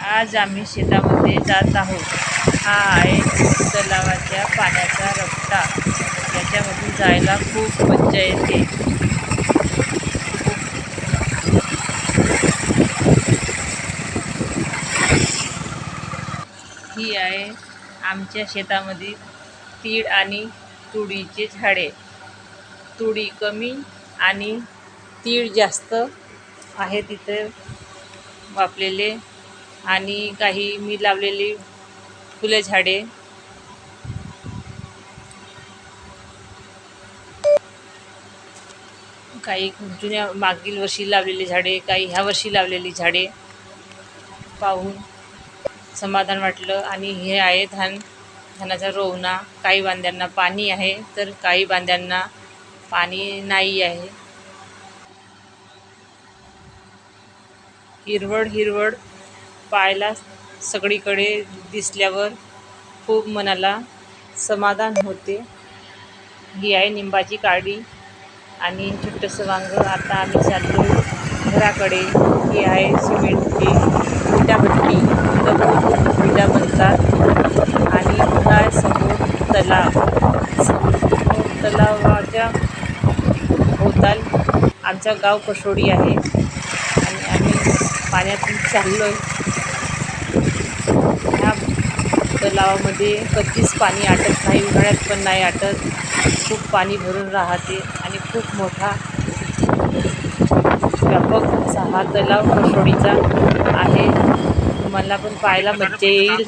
आज आम्ही शेतामध्ये जात आहोत. हा आहे तलावाच्या पाण्याचा रस्ता याच्यामधून जायला खूप मज्जा येते. ही आहे आमच्या शेतामध्ये तीळ आणि तुरीचे झाडे. तुळी कमी आणि तीळ जास्त आहे तिथे वापलेले आणि काही मी लावलेली फुलं झाडे. काही जुन्या मागील वर्षी लावलेली झाडे काही ह्या वर्षी लावलेली झाडे पाहून समाधान वाटलं. आणि हे आहे धान धानाचा रोवणा. काही बांध्यांना पाणी आहे तर काही बांध्यांना पाणी नाही आहे. हिरवळ हिरवळ पाहायला सगळीकडे दिसल्यावर खूप मनाला समाधान होते. ही आहे निंबाची काडी आणि छोटंसं वांगं आता आम्ही चाललो घराकडे. ही आहे सिमेंटची विटाभट्टी. विटा बनतात आणि पुन्हा समोर तलाव. समोर तलावाच्या भोवताल आमचा गाव कसोडी आहे. आणि आम्ही पाण्यातून चाललो आहे ह्या तलावामध्ये कधीच पाणी आटत नाही उन्हाळ्यात पण नाही आटत. खूप पाणी भरून राहते आणि खूप मोठा व्यापक असा हा तलाव कसोडीचा आहे. तुम्हाला पण पाहायला मज्जा येईल.